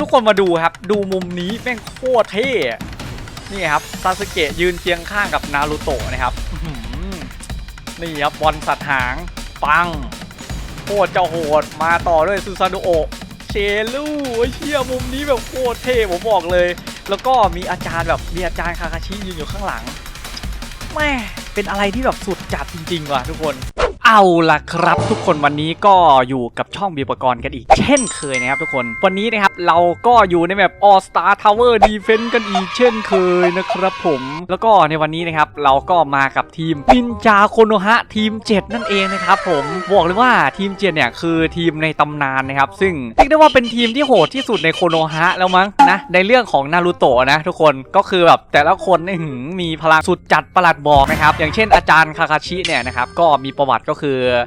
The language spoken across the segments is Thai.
ทุกคนมาดูครับ ดูมุมนี้แม่งโคตรเท่นี่ครับซาสึเกะยืนเคียงข้างกับนารูโตะนะครับนี่ครับบอลสัตว์หาง ปังโคตรเจ้าโหดมาต่อด้วยซูซาโดโอะเชลูไอ้เชี่ยมุมนี้แบบโคตรเท่ผมบอกเลย แล้วก็มีอาจารย์แบบมีอาจารย์คาคาชิยืนอยู่ข้างหลังแม่เป็นอะไรที่แบบสุดจัดจริงๆว่ะทุกคน เอาล่ะครับ ทุกคนวันนี้ก็อยู่กับช่องบีปกรณ์กันอีก เช่นเคยนะครับทุกคนวันนี้นะครับเราก็อยู่ในแบบ All Star Tower Defense กันอีกเช่นเคยนะครับผมแล้วก็ในวันนี้นะครับเราก็มากับทีมนินจาโคโนฮะทีม 7 นั่นเองนะครับผมบอกเลยว่าทีม7เนี่ยคือทีมในตำนานนะครับซึ่งเรียกได้ว่าเป็นทีมที่โหดที่สุดในโคโนฮะแล้วมั้งนะในเรื่องของนารูโตะนะทุกคนก็คือแบบแต่ละคนนี่หือมีพลังสุดจัดประหลัดบอกนะครับอย่างเช่นอาจารย์คาคาชิเนี่ยนะครับก็มีประวัติก็คือ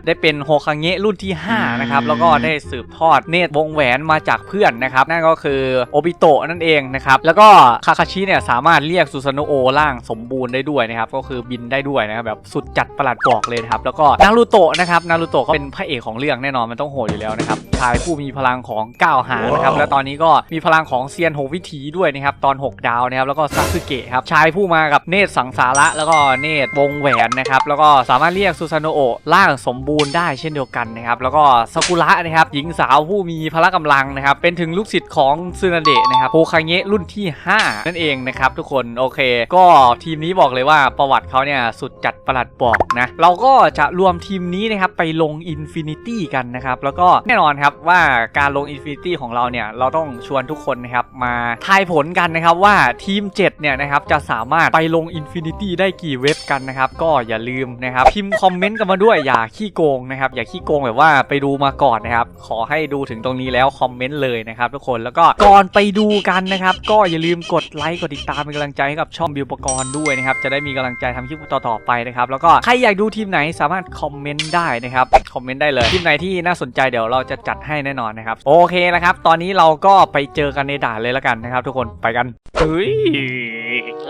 ได้เป็นโฮคังเงะรุ่นที่ 5 นะครับ แล้วก็ได้สืบทอดเนตรวงแหวนมาจากเพื่อนนะครับ นั่นก็คือโอบิโตะนั่นเองนะครับ แล้วก็คาคาชิเนี่ยสามารถเรียกซูซาโนโอร่างสมบูรณ์ได้ด้วยนะครับ ก็คือบินได้ด้วยนะครับแบบสุดจัดประหลัดบอกเลยนะครับ แล้วก็นารูโตะนะครับ นารูโตะก็เป็นพระเอกของเรื่องแน่นอนมันต้องโหดอยู่แล้วนะครับชายผู้มีพลังของก้าวหางนะครับ แล้วตอนนี้ก็มีพลังของเซียนหกวิถีด้วยนะครับตอน 6 ดาวนะครับ แล้วก็ซาสึเกะครับ ชายผู้มากับเนตรสังสาระ แล้วก็เนตรวงแหวนนะครับ แล้วก็สามารถเรียกซูซาโนโอะร่างสมบูรณ์ได้เช่นเดียวกันนะครับ แล้วก็ซากุระนะครับหญิงสาวผู้มีพละกำลังนะครับ เป็นถึงลูกศิษย์ของซึนาเดะนะครับโฮคาเงะรุ่นที่ 5 นั่นเองนะครับทุกคนโอเค ก็ทีมนี้บอกเลยว่าประวัติเขาเนี่ยสุดจัดประหลัดบอกนะเราก็จะรวมทีมนี้นะครับไปลงอินฟินิตี้กันนะครับแล้วก็แน่นอนครับว่าการลงอินฟินิตี้ของเราเนี่ยเราต้องชวนทุกคนนะครับมาทายผลกันนะครับว่าทีม 7 เนี่ยนะครับจะสามารถไปลงอินฟินิตี้ได้กี่เว็บกันนะครับก็อย่าลืมนะครับพิมพ์คอมเมนต์กันมาด้วยอย่าขี้โกงนะครับ อย่าขี้โกงแบบว่าไปดูมาก่อนนะครับ ขอให้ดูถึงตรงนี้แล้วคอมเมนต์เลยนะครับทุกคนแล้วก็ก่อนไปดูกันนะครับ ก็อย่าลืมกดไลค์กดติดตามเป็นกำลังใจให้กับช่องบิวปกรณ์ด้วยนะครับจะได้มีกำลังใจทำคลิปต่อๆไปนะครับแล้วก็ใครอยากดูทีมไหนสามารถคอมเมนต์ได้นะครับคอมเมนต์ได้เลยทีมไหนที่น่าสนใจเดี๋ยวเราจะจัดให้แน่นอนนะครับโอเคนะครับ ตอนนี้เราก็ไปเจอกันในด่านเลยแล้วกันนะครับ ทุกคนไปกันเฮ้ย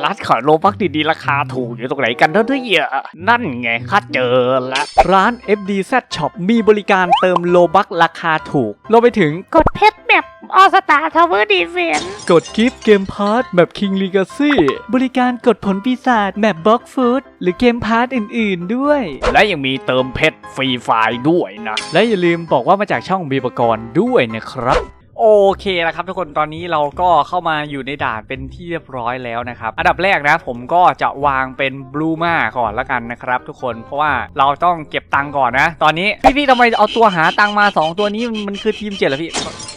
ร้านขายโลบักดีๆราคาถูกอยู่ตรงไหนกันเท่าที่อะนั่นไงข้าเจอละร้าน FDZ Shop มีบริการเติมโลบักราคาถูกรวมไปถึงกดเพชรแบบออสตาทาวเวอร์ดีเฟนกดกิฟต์เกมพาร์ทแบบ King Legacy บริการกดผลปีศาจแบบบล็อกฟูดหรือเกมพาร์ทอื่น ๆ ด้วย และยังมีเติมเพชรฟรีไฟล์ด้วยนะ และอย่าลืมบอกว่ามาจากช่องบีปกรณ์ด้วยนะครับ โอเคแล้วครับทุกคนตอนนี้เราก็เข้ามาอยู่ในด่านเป็นที่เรียบร้อยแล้วนะครับ อันดับแรกนะผมก็จะวางเป็นบลูมาก่อนละกันนะครับ ทุกคนเพราะว่าเราต้องเก็บตังก่อนนะ ตอนนี้พี่พี่ๆทำไมเอาตัวหาตังมา 2 ตัวนี้มันมันคือทีมเจ็ดเหรอพี่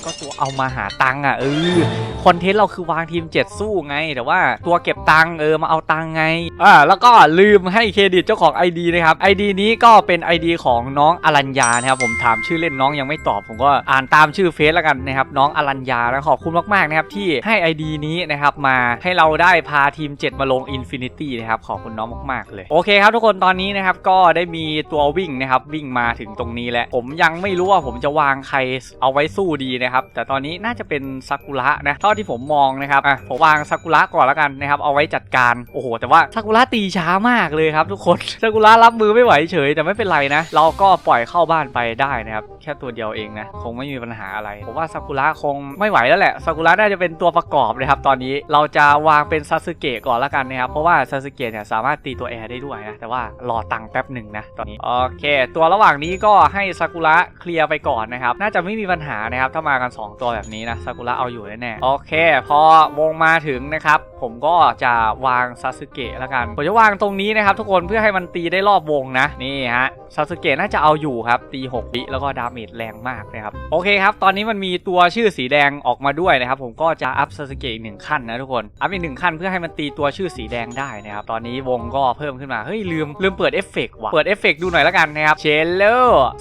ก็ตัวเอามาหาตังค์อะเออคอนเทนต์เราคือวางทีม 7 สู้ไง แต่ว่าตัวเก็บตังค์เออมาเอาตังค์ไงอ่าแล้วก็ลืมให้เครดิตเจ้าของ ID นะครับ ID นี้ก็เป็น ID ของน้องอรัญญานะครับผมถามชื่อเล่นน้องยังไม่ตอบ ผมก็อ่านตามชื่อเฟซแล้วกันนะครับน้องอรัญญาแล้วขอบคุณมากๆนะครับที่ให้ ID นี้นะครับมาให้เราได้พาทีม 7 มาลง Infinity นะครับขอบคุณน้องมากๆเลยโอเคครับทุกคนตอนนี้นะครับก็ได้มีตัววิ่งนะครับวิ่งมาถึงตรงนี้แล้วผมยังไม่รู้ว่าผมจะวางใครเอาไว้สู้ดีนะครับแต่ตอนนี้น่าจะเป็นซากุระนะเท่าที่ผมมองนะครับอะผมวางซากุระก่อนแล้วกันนะครับเอาไว้จัดการโอ้โหแต่ว่าซากุระตีช้ามากเลยครับทุกคนซากุระรับมือไม่ไหวเฉย แต่ไม่เป็นไรนะ เราก็ปล่อยเข้าบ้านไปได้นะครับแค่ตัวเดียวเองนะคงไม่มีปัญหาอะไรผมว่าซากุระคงไม่ไหวแล้วแหละซากุระน่าจะเป็นตัวประกอบนะครับตอนนี้เราจะวางเป็นซาสึเกะก่อนแล้วกันนะครับเพราะว่าซาสึเกะเนี่ยสามารถตีตัวแอร์ได้ด้วยนะแต่ว่ารอตังค์แป๊บหนึ่งนะตอนนี้โอเค ตัวระหว่างนี้ก็ให้ซากุระเคลียร์ไปก่อนนะครับน่าจะไม่มีปัญหานะครับถ้ามากัน2ตัวแบบนี้นะซากุระเอาอยู่แน่ๆโอเค พอวงมาถึงนะครับ ผมก็จะวางซาสึเกะแล้วกันผมจะวางตรงนี้นะครับ ทุกคนเพื่อให้มันตีได้รอบวงนะนี่ฮะซาสึเกะน่าจะเอาอยู่ครับ ตี6วิแล้วก็ดาเมจแรงมากนะครับโอเคครับ ตอนนี้มันมีตัวชื่อสีแดงออกมาด้วยนะครับ ผมก็จะอัพซาสึเกะอีกหนึ่งขั้นนะทุกคนอัพอีกหนึ่งขั้นเพื่อให้มันตีตัวชื่อสีแดงได้นะครับตอนนี้วงก็เพิ่มขึ้นมาเฮ้ยลืมลืมเปิดเอฟเฟกต์ว่ะเปิดเอฟเฟกต์ดูหน่อยแล้วกันนะครับเชลโล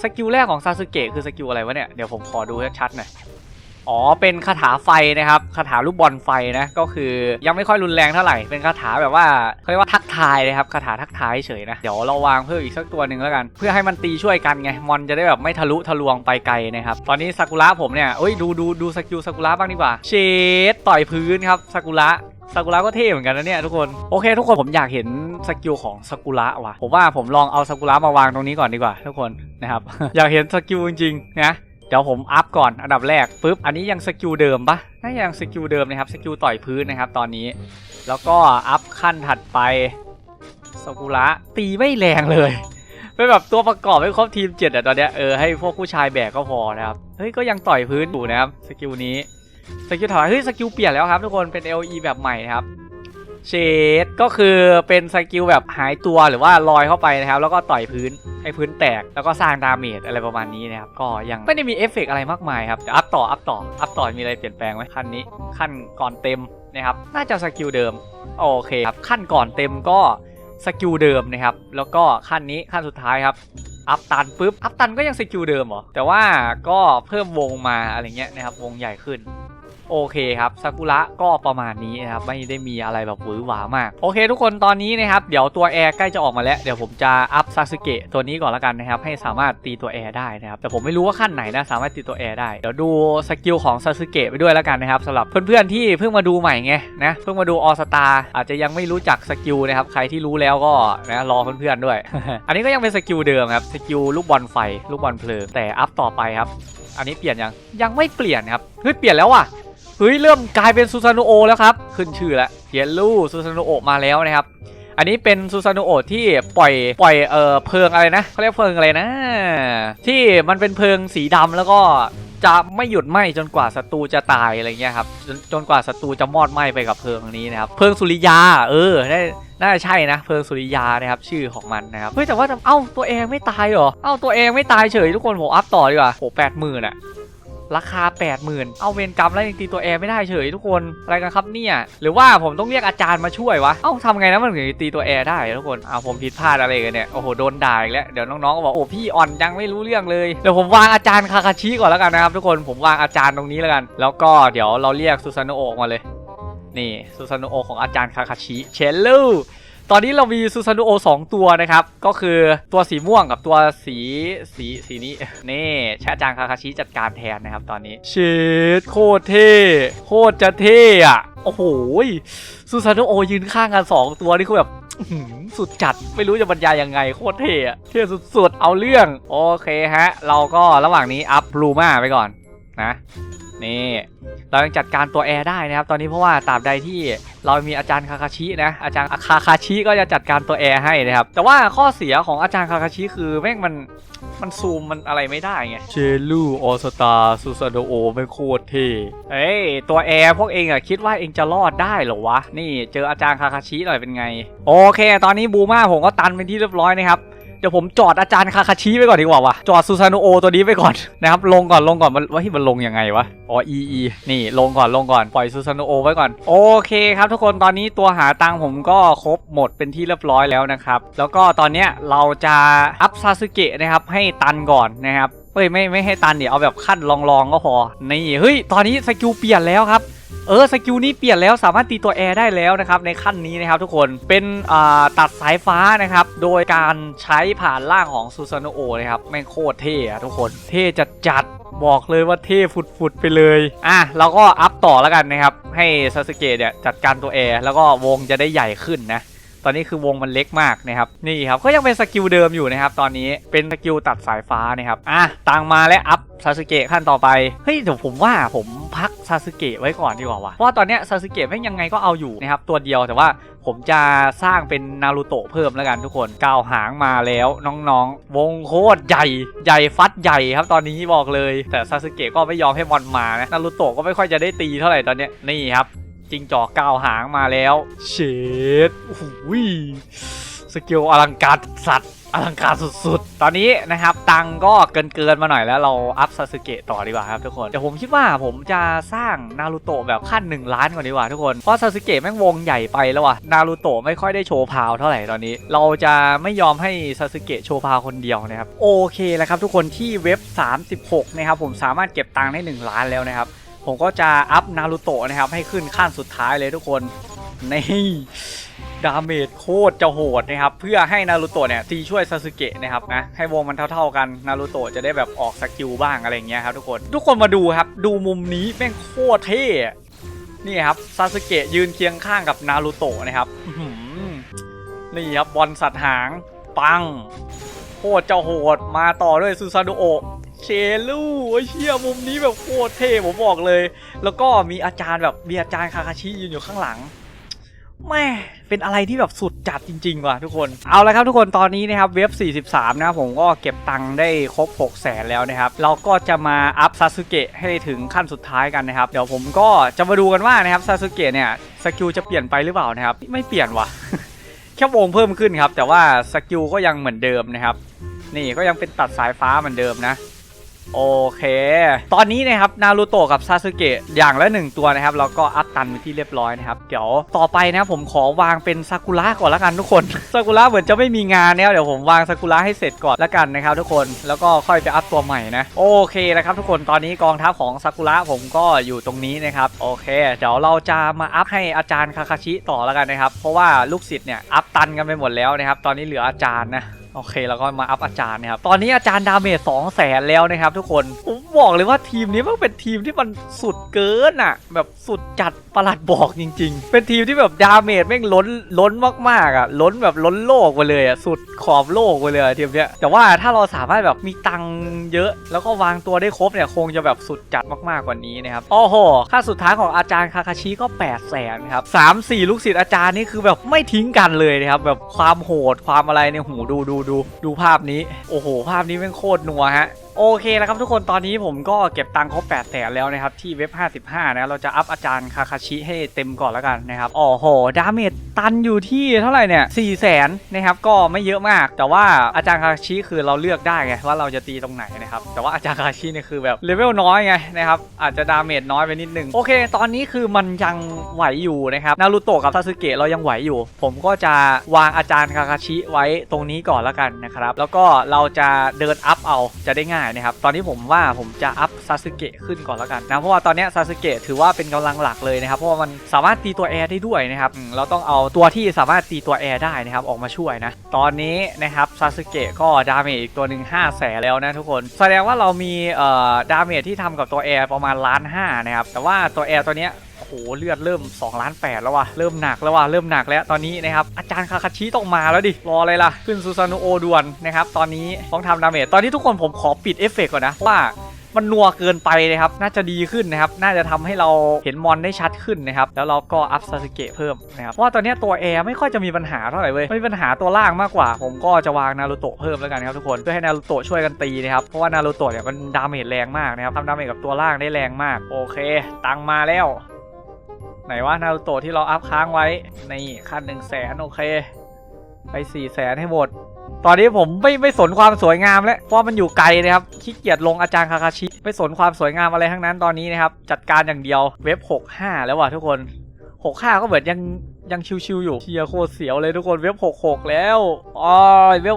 สกิลแรกของซาสึเกะคือสกิลอะไรวะเนี่ยเดี๋ยวผมขอดูชัดๆหน่อย อ๋อ เป็นคาถาไฟนะครับ คาถาลูกบอลไฟนะ ก็คือยังไม่ค่อยรุนแรงเท่าไหร่ เป็นคาถาแบบว่าเขาเรียกว่าทักทายนะครับ คาถาทักทายเฉยนะ เดี๋ยวเราวางเพิ่มอีกสักตัวหนึ่งแล้วกัน เพื่อให้มันตีช่วยกันไง มอนจะได้แบบไม่ทะลุทะลวงไปไกลนะครับ ตอนนี้ซากุระผมเนี่ยเอ้ย ดูดูดูสกิลซากุระบ้างดีกว่า เชดต่อยพื้นครับซากุระซากุระก็เท่เหมือนกันนะเนี่ยทุกคนโอเค ทุกคนผมอยากเห็นสกิลของซากุระว่ะผมว่าผมลองเอาซากุระมาวางตรงนี้ก่อนดีกว่า ทุกคนนะครับ อยากเห็นสกิลจริงๆนะ เดี๋ยวผมอัพก่อนอันดับแรกปุ๊บอันนี้ยังสกิลเดิมปะน่าจะยังสกิลเดิมนะครับสกิลต่อยพื้นนะครับตอนนี้ แล้วก็อัพขั้นถัดไปสกุระตีไม่แรงเลยเป็นแบบตัวประกอบให้ครบทีมเจ็ดอะตอนเนี้ยเออให้พวกผู้ชายแบกก็พอนะครับเฮ้ยก็ยังต่อยพื้นอยู่นะครับสกิลนี้สกิลถอยเฮ้ยสกิลเปลี่ยนแล้วครับทุกคนเป็น LE แบบใหม่นะครับ เชดก็คือเป็นสกิลแบบหายตัวหรือว่าลอยเข้าไปนะครับ แล้วก็ต่อยพื้นให้พื้นแตกแล้วก็สร้างดาเมจอะไรประมาณนี้นะครับ ก็ยังไม่ได้มีเอฟเฟกต์อะไรมากมายครับอัพต่ออัพต่ออัพต่อมีอะไรเปลี่ยนแปลงไหมขั้นนี้ขั้นก่อนเต็มนะครับ น่าจะสกิลเดิม โอเคครับ ขั้นก่อนเต็มก็สกิลเดิมนะครับ แล้วก็ขั้นนี้ขั้นสุดท้ายครับอัพตันปุ๊บอัพตันก็ยังสกิลเดิมเหรอแต่ว่าก็เพิ่มวงมาอะไรเงี้ยนะครับวงใหญ่ขึ้น โอเคครับซากุระก็ประมาณนี้นะครับไม่ได้มีอะไรแบบหวือหวามาก โอเค ทุกคนตอนนี้นะครับเดี๋ยวตัวแอร์ใกล้จะออกมาแล้วเดี๋ยวผมจะอัพซาสึเกะตัวนี้ก่อนล้วกันนะครับให้สามารถตีตัวแอร์ได้นะครับแต่ผมไม่รู้ว่าขั้นไหนนะสามารถตีตัวแอร์ได้เดี๋ยวดูสกิลของซาสึเกะไปด้วยล้วกันนะครับสำหรับเพื่อนๆที่เพิ่งมาดูใหม่ไงนะเพิ่งมาดูออสตาอาจจะยังไม่รู้จักสกิลนะครับใครที่รู้แล้วก็นะรอเพื่อนๆด้วย อันนี้ก็ยังเป็นสกิลเดิมครับสกิลลูกบอลไฟลูกบอลเพลิงแต่อัพต่อไปครับอันนี้เปลี่ยนยังยังไม่เปลี่ยนครับเฮ้ยเปลี่ยนแล้วว่ะ เฮ้ยเริ่มกลายเป็นซูซานุโอแล้วครับ ขึ้นชื่อแล้วเยลลูซูซานุโอมาแล้วนะครับ อันนี้เป็นซูซานุโอที่ปล่อยปล่อยเอ่อเพลิงอะไรนะเขาเรียกเพลิงอะไรนะ ที่มันเป็นเพลิงสีดำแล้วก็จะไม่หยุดไหม้จนกว่าศัตรูจะตายอะไรเงี้ยครับจนจนกว่าศัตรูจะมอดไหม้ไปกับเพลิงนี้นะครับเพลิงสุริยา เออได้น่าจะใช่นะเพลิงสุริยานะครับชื่อของมันนะครับเฮ้ยแต่ว่าเอ้าตัวเองไม่ตายเหรอเอ้าตัวเองไม่ตายเฉยทุกคนผมอัพต่อดีกว่าโหแปดหมื่นอะ ราคา 80,000 เอาเวรกรรมแล้วยังตีตัวแอร์ไม่ได้เฉยทุกคนอะไรกันครับเนี่ย หรือว่าผมต้องเรียกอาจารย์มาช่วยวะ เอ้าทำไงนะมันถึงตีตัวแอร์ได้ทุกคนเอาผมผิดพลาดอะไรกันเนี่ย โอ้โหโดนด่าอีกแล้ว เดี๋ยวน้องๆก็บอกโอ้พี่อ่อนยังไม่รู้เรื่องเลย เดี๋ยวผมวางอาจารย์คาคาชิก่อนแล้วกันนะครับทุกคน ผมวางอาจารย์ตรงนี้แล้วกัน แล้วก็เดี๋ยวเราเรียกซูซานโนะอกมาเลย นี่ซูซานโนะโอของอาจารย์คาคาชิ เชลลู ตอนนี้เรามีซูซานุโอสองตัวนะครับ ก็คือตัวสีม่วงกับตัวสีสีสีนี้ นี่ชาจารย์คาคาชิจัดการแทนนะครับตอนนี้เชดโคตรเท่โคตรจะเท่อะโอ้โหซูซานุโอยืนข้างกัน2ตัวนี่คือแบบสุดจัดไม่รู้จะบรรยายยังไงโคตรเท่อะเท่สุดๆ เอาเรื่อง โอเคฮะ เราก็ระหว่างนี้อัพบลูมาไปก่อนนะ นี่ เรายังจัดการตัวแอร์ได้นะครับตอนนี้เพราะว่าตราบใดที่เรามีอาจารย์คาคาชินะอาจารย์คาคาชิก็จะจัดการตัวแอร์ให้นะครับแต่ว่าข้อเสียของอาจารย์คาคาชิคือแม่งมันมันซูมมันอะไรไม่ได้ไงเชลูออสตาซูซาโดโอไม่โคตรเท่เอ้ยตัวแอร์พวกเองอะคิดว่าเองจะรอดได้เหรอวะนี่เจออาจารย์คาคาชิหน่อยเป็นไง โอเค ตอนนี้บูมาผมก็ตันเป็นที่เรียบร้อยนะครับ เดี๋ยวผมจอดอาจารย์คาคาชิไว้ก่อนดีกว่าวะจอดซูซานุโอตัวนี้ไว้ก่อนนะครับลงก่อนลงก่อนมันว่าที่มันลงยังไงวะอ๋อ e e นี่ลงก่อนลงก่อนปล่อยซูซานุโอไว้ก่อนโอเคครับทุกคนตอนนี้ตัวหาตังผมก็ครบหมดเป็นที่เรียบร้อยแล้วนะครับแล้วก็ตอนเนี้ยเราจะอัพซาสึเกะนะครับให้ตันก่อนนะครับเฮ้ยไม่ไม่ให้ตันเดี๋ยวเอาแบบขั้นลองๆก็พอนี่เฮ้ยตอนนี้สกิลเปลี่ยนแล้วครับ เออสกิลนี้เปลี่ยนแล้วสามารถตีตัวแอร์ได้แล้วนะครับในขั้นนี้นะครับทุกคนเป็นตัดสายฟ้านะครับโดยการใช้ผ่านล่างของซูซานโอนะครับแม่งโคตรเท่อะทุกคนเท่จัดจัดบอกเลยว่าเท่ฟุดๆไปเลย อะเราก็อัพต่อแล้วกันนะครับ ให้ซาสึเกะเนี่ยจัดการตัวแอร์แล้วก็วงจะได้ใหญ่ขึ้นนะ ตอนนี้คือวงมันเล็กมากนะครับนี่ครับก็ยังเป็นสกิลเดิมอยู่นะครับตอนนี้เป็นสกิลตัดสายฟ้านะครับอะตังมาและอัพซาสึเกะขั้นต่อไปเฮ้ยเดี๋ยวผมว่าผมพักซาสึเกะไว้ก่อนดีกว่าวะเพราะตอนเนี้ยซาสึเกะแม่งยังไงก็เอาอยู่นะครับตัวเดียวแต่ว่าผมจะสร้างเป็นนารูโตะเพิ่มแล้วกันทุกคนก้าวหางมาแล้วน้องๆ วงโคตรใหญ่ใหญ่ฟัดใหญ่ครับตอนนี้บอกเลย แต่ซาสึเกะก็ไม่ยอมให้บอลมานะนารูโตะก็ไม่ค่อยจะได้ตีเท่าไหร่ตอนเนี้ยนี่ครับ จิงจอกก้าวหางมาแล้วเชดโอ้โหสกิลอลังการสัตว์อลังการสุดๆ ตอนนี้นะครับ ตังก็เกินเกินมาหน่อยแล้วเราอัพซาสึเกะต่อดีกว่าครับทุกคนแต่ผมคิดว่าผมจะสร้างนารูโตะแบบขั้น 1 ล้านก่อนดีกว่าทุกคน เพราะซาสึเกะแม่งวงใหญ่ไปแล้วว่ะนารูโตะไม่ค่อยได้โชว์พาวเท่าไหร่ตอนนี้ เราจะไม่ยอมให้ซาสึเกะโชว์พาวคนเดียวนะครับ โอเคแล้วครับทุกคนที่เว็บ 36 นะครับผมสามารถเก็บตังได้ 1 ล้านแล้วนะครับ ผมก็จะอัพนารูโตะนะครับ ให้ขึ้นขั้นสุดท้ายเลยทุกคน นี่ดาเมจโคตรจะโหดนะครับ เพื่อให้นารูโตะเนี่ยตีช่วยซาสึเกะนะครับนะให้วงมันเท่าๆกันนารูโตะจะได้แบบออกสกิลบ้างอะไรเงี้ยครับทุกคน ทุกคนมาดูครับ ดูมุมนี้แม่งโคตรเท่นี่ครับซาสึเกะยืนเคียงข้างกับนารูโตะนะครับนี่ครับบอลสัตว์หาง ปังโคตรจะโหดมาต่อด้วยซูซาโดโอะ เชลูไอ้เชี่ยมุมนี้แบบโคตรเท่ผมบอกเลย แล้วก็มีอาจารย์แบบมีอาจารย์คาคาชิยืนอยู่ข้างหลังแม่เป็นอะไรที่แบบสุดจัดจริง ๆ ว่ะทุกคน เอาละครับทุกคนตอนนี้นะครับเว็บ 43 นะครับผมก็เก็บตังค์ได้ครบ 6 0แสนแล้วนะครับ เราก็จะมาอัพซาสึเกะให้ถึงขั้นสุดท้ายกันนะครับ เดี๋ยวผมก็จะมาดูกันว่านะครับซาสึเกะเนี่ยสกิลจะเปลี่ยนไปหรือเปล่านะครับ ไม่เปลี่ยนว่ะ แค่วงเพิ่มขึ้นครับ แต่ว่าสกิลก็ยังเหมือนเดิมนะครับ นี่ก็ยังเป็นตัดสายฟ้าเหมือนเดิมนะ โอเค ตอนนี้นะครับนารูโตะกับซาสึเกะอย่างละหนึ่งตัวนะครับแล้วก็อัพตันเป็นที่เรียบร้อยนะครับเดี๋ยวต่อไปนะผมขอวางเป็นซากุระก่อนละกันทุกคนซากุระเหมือนจะไม่มีงานแล้วเดี๋ยวผมวางซากุระให้เสร็จก่อนละกันนะครับทุกคนแล้วก็ค่อยไปอัพตัวใหม่นะโอเคนะครับทุกคนตอนนี้กองทัพของซากุระผมก็อยู่ตรงนี้นะครับโอเค เดี๋ยวเราจะมาอัพให้อาจารย์คาคาชิต่อละกันนะครับเพราะว่าลูกศิษย์เนี่ยอัพตันกันไปหมดแล้วนะครับตอนนี้เหลืออาจารย์นะโอเคแล้วก็มาอัพอาจารย์นะครับ ตอนนี้อาจารย์ดาเมจ2 0 0แสนแล้วนะครับทุกคน ผมบอกเลยว่าทีมนี้มันเป็นทีมที่มันสุดเกินอะแบบสุดจัดประหลัดบอกจริง ๆ เป็นทีมที่แบบดาเมจแม่งล้นล้นมากๆอะล้นแบบล้นโลกไปเลยอะสุดขอบโลกไปเลยทีมเนี้ย แต่ว่าถ้าเราสามารถแบบมีตังค์เยอะ แล้วก็วางตัวได้ครบเนี่ยคงจะแบบสุดจัดมากๆกว่านี้นะครับ โอ้โห ค่าสุดท้ายของอาจารย์คาคาชิก็8 0 0แสนครับสามสี่ลูกศิษย์อาจารย์นี่คือแบบไม่ทิ้งกันเลยนะครับแบบความโหดความอะไรเนี่ยหูดูดูดูดูภาพนี้ โอ้โห ภาพนี้เป็นโคตรนัวฮะ โอเคแล้วครับทุกคนตอนนี้ผมก็เก็บตังค์ครบ8 0 0แสนแล้วนะครับ ที่เว็บ 55 นะเราจะอัพอาจารย์คาคาชิให้เต็มก่อนแล้วกันนะครับโอ้โหดาเมจตันอยู่ที่เท่าไหร่เนี่ย4 0 0แสนนะครับก็ไม่เยอะมาก แต่ว่าอาจารย์คาคาชิคือเราเลือกได้ไงว่าเราจะตีตรงไหนนะครับแต่ว่าอาจารย์คาคาชิเนี่ยคือแบบเลเวลน้อยไงนะครับอาจจะดาเมจน้อยไปนิดนึงโอเค ตอนนี้คือมันยังไหวอยู่นะครับนารูโตะกับซาสึเกะเรายังไหวอยู่ ผมก็จะวางอาจารย์คาคาชิไว้ตรงนี้ก่อนแล้วกันนะครับแล้วก็เราจะเดินอัพเอาจะได้ง่ายนะครับตอนนี้ผมว่าผมจะอัพซาสึเกะขึ้นก่อนแล้วกันนะเพราะว่าตอนนี้ซาสึเกะถือว่าเป็นกำลังหลักเลยนะครับเพราะว่ามันสามารถตีตัวแอร์ได้ด้วยนะครับเราต้องเอาตัวที่สามารถตีตัวแอร์ได้นะครับออกมาช่วยนะตอนนี้นะครับซาสึเกะก็ดาเมจอีกตัวหนึ่ง5แสนแล้วนะทุกคนแสดงว่าเรามีเอ่อดาเมจที่ทำกับตัวแอร์ประมาณล้านห้านะครับแต่ว่าตัวแอร์ตัวเนี้ย โอ้โหเลือดเริ่ม2ล้าน8แล้วว่ะเริ่มหนักแล้วว่ะเริ่มหนักแล้วตอนนี้นะครับอาจารย์คาคาชิต้องมาแล้วดิรออะไรล่ะขึ้นซูซานุโอด่วนนะครับตอนนี้ต้องทำดาเมจตอนนี้ทุกคนผมขอปิดเอฟเฟกต์ก่อนนะว่ามันนัวเกินไปนะครับ น่าจะดีขึ้นนะครับ น่าจะทำให้เราเห็นมอนได้ชัดขึ้นนะครับ แล้วเราก็อัพซาสึเกะเพิ่มนะครับ เพราะว่าตอนนี้ตัวแอร์ไม่ค่อยจะมีปัญหาเท่าไหร่เว้ยไม่มีปัญหาตัวล่างมากกว่า ผมก็จะวางนารูโตะเพิ่มแล้วกันครับทุกคน เพื่อให้นารูโตะช่วยกันตีนะครับ เพราะว่านารูโตะเนี่ยมันดาเมจแรงมากนะครับทำดาเมจกับตัวล่างได้แรงมาก โอเค ตังมาแล้ว ไหนว่านารูโตะที่เราอัพค้างไว้ในขั้นหนึ่งแสนโอเค ไปสี่แสนให้หมด ตอนนี้ผมไม่ไม่สนความสวยงามแล้วเพราะมันอยู่ไกลนะครับขี้เกียจลงอาจารย์คาคาชิไม่สนความสวยงามอะไรทั้งนั้นตอนนี้นะครับ จัดการอย่างเดียวเว็บ 65 แล้วว่ะทุกคน 65 ก็เหมือนยังยังชิวๆอยู่เชียโคตรเสียวเลยทุกคนเว็บ 66 แล้วอ๋อเว็บ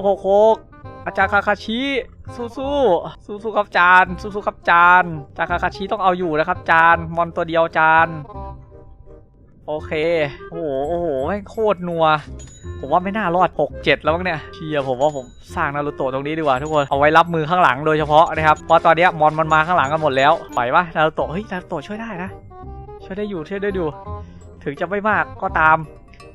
66อาจารย์คาคาชิสู้สู้สู้สู้ๆครับจานสู้ๆครับจานอาจารย์คาคาชิต้องเอาอยู่นะครับจานมอนตัวเดียวจาน โอเค โอ้โห โอ้โหโคตรนัว ผมว่าไม่น่ารอด 6 7 แล้วมั้งเนี่ยเชียผมว่าผมสร้างนารูโตะตรงนี้ดีกว่าทุกคน เอาไว้รับมือข้างหลังโดยเฉพาะนะครับ เพราะตอนนี้มอนมันมาข้างหลังกันหมดแล้วไหวปะนารูโตะ เฮ้ย นารูโตะช่วยได้นะ ช่วยได้อยู่ช่วยได้อยู่ถึงจะไม่มากก็ตาม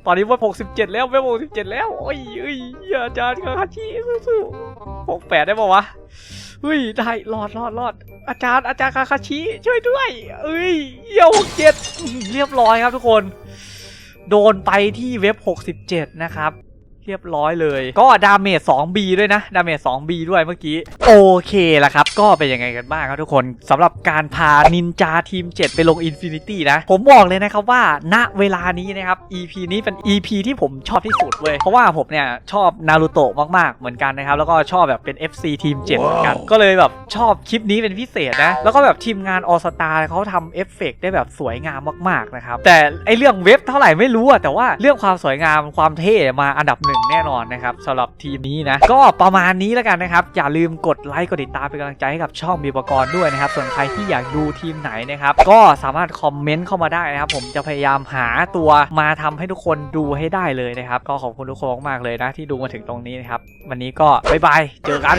ตอนนี้ว่า67 แล้วเว้ย67 แล้ว โอ้ยเอ้ยอาจารย์คาคาชิสู้ๆ68 ได้ปะวะ เฮ้ยได้รอดรอดรอดอาจารย์อาจารย์คาคาชิช่วยด้วย เอ้ยเยี่ยวเจ็ดเรียบร้อยครับทุกคน โดนไปที่เว็บ 67 นะครับ เรียบร้อยเลย ก็ดาเมจ 2B ด้วยนะ ดาเมจ 2B ด้วยเมื่อกี้ โอเคละครับ ก็เป็นยังไงกันบ้างครับทุกคนสำหรับการพานินจาทีม 7 ไปลง Infinity นะ ผมบอกเลยนะครับว่าณเวลานี้นะครับ EP นี้เป็น EP ที่ผมชอบที่สุดเว้ย เพราะว่าผมเนี่ย ชอบนารูโตะมาก ๆ เหมือนกันนะครับ แล้วก็ชอบแบบเป็น FC ทีม 7 เหมือนกัน ก็เลยแบบชอบคลิปนี้เป็นพิเศษนะ แล้วก็แบบทีมงานออสตาเขาทำเอฟเฟกต์ได้แบบสวยงามมาก ๆ นะครับ แต่ไอเรื่องเว็บเท่าไหร่ไม่รู้อะแต่ว่าเรื่องความสวยงามความเท่มาอันดับหนึ่งแน่นอนนะครับสำหรับทีมนี้นะ ก็ประมาณนี้แล้วกันนะครับ อย่าลืมกดไลค์กดติดตามเป็นกำลังใจให้กับช่องมีประกรณ์ด้วยนะครับ ส่วนใครที่อยากดูทีมไหนนะครับ ก็สามารถคอมเมนต์เข้ามาได้นะครับ ผมจะพยายามหาตัวมาทำให้ทุกคนดูให้ได้เลยนะครับ ก็ขอบคุณทุกคนมากเลยนะ ที่ดูมาถึงตรงนี้นะครับ วันนี้ก็บ๊ายบายเจอกัน